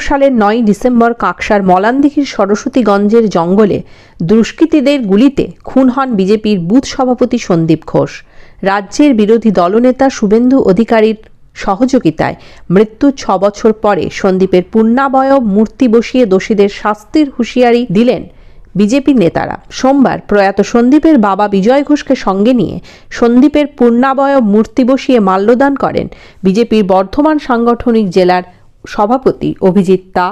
সালের নয় ডিসেম্বর কাকসার মলানদিঘির সরস্বতীগঞ্জের জঙ্গলে দুষ্কৃতীদের গুলিতে খুন হন বিজেপির বুথ সভাপতি সন্দীপ ঘোষ। রাজ্যের বিরোধী দলনেতা শুভেন্দু অধিকারীর সহযোগিতায় মৃত্যুর ছ বছর পরে সন্দীপের পূর্ণাবয়ব মূর্তি বসিয়ে দোষীদের শাস্তির হুঁশিয়ারি দিলেন বিজেপি নেতারা। সোমবার প্রয়াত সন্দীপের বাবা বিজয় ঘোষকে সঙ্গে নিয়ে সন্দীপের পূর্ণাবয়ব মূর্তি বসিয়ে মাল্যদান করেন বিজেপির বর্ধমান সাংগঠনিক জেলার সভাপতি অভিজিৎ তা,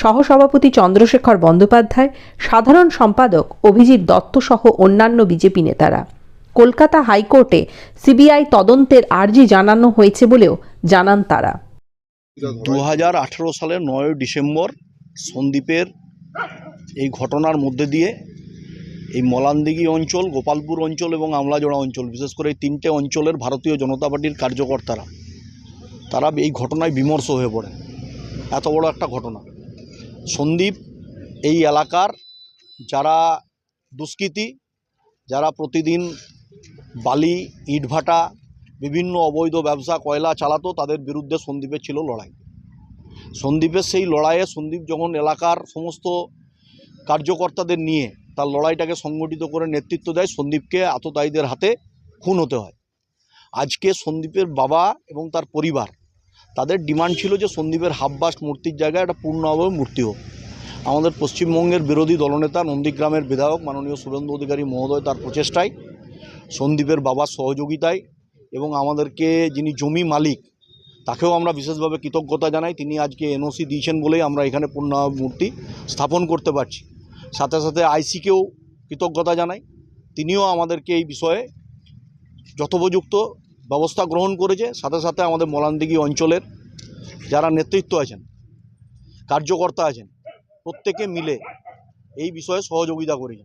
সহসভাপতি চন্দ্রশেখর বন্দ্যোপাধ্যায়, সাধারণ সম্পাদক অভিজিৎ দত্ত সহ অন্যান্য বিজেপি নেতারা। কলকাতা হাইকোর্টে সিবিআই তদন্তের আর্জি জানানো হয়েছে বলেও জানান তারা। দু হাজার আঠেরো সালের নয় ডিসেম্বর সন্দ্বীপের এই ঘটনার মধ্যে দিয়ে এই মলানদিঘি অঞ্চল, গোপালপুর অঞ্চল এবং আমলাজোড়া অঞ্চল, বিশেষ করে এই তিনটে অঞ্চলের ভারতীয় জনতা পার্টির কার্যকর্তারা, তারা এই ঘটনায় বিমর্ষ হয়ে পড়ে। এত বড় একটা ঘটনা। সন্দীপ এই এলাকার যারা দুষ্কৃতী, যারা প্রতিদিন বালি, ইটভাটা, বিভিন্ন অবৈধ ব্যবসা, কয়লা চালাতো, তাদের বিরুদ্ধে সন্দীপের ছিল লড়াই। সন্দীপের সেই লড়াইয়ে সন্দীপ যখন এলাকার সমস্ত কার্যকর্তাদের নিয়ে তার লড়াইটাকে সংগঠিত করে নেতৃত্ব দেয়, সন্দীপকে আততায়ীদের হাতে খুন হতে হয়। আজকে সন্দীপের বাবা এবং তার পরিবার তাদের ডিমান্ড ছিল যে সন্দীপের হাব্বাস মূর্তির জায়গায় একটা পূর্ণাবয় মূর্তি হোক। আমাদের পশ্চিমবঙ্গের বিরোধী দলনেতা, নন্দীগ্রামের বিধায়ক, মাননীয় শুভেন্দু অধিকারী মহোদয় তার প্রচেষ্টায় সন্দীপের বাবার সহযোগিতায় এবং আমাদেরকে যিনি জমি মালিক, তাকেও আমরা বিশেষভাবে কৃতজ্ঞতা জানাই। তিনি আজকে এনওসি দিয়েছেন বলেই আমরা এখানে পূর্ণ মূর্তি স্থাপন করতে পারছি। সাথে সাথে আইসিকেও কৃতজ্ঞতা জানাই। তিনিও আমাদেরকে এই বিষয়ে যথোপযুক্ত ব্যবস্থা গ্রহণ করেছে, সাথে সাথে আমাদের মলানদিঘি অঞ্চলের যারা নেতৃত্ব আছেন, কার্যকর্তা আছেন, প্রত্যেকে মিলে এই বিষয়ে সহযোগিতা করেছেন।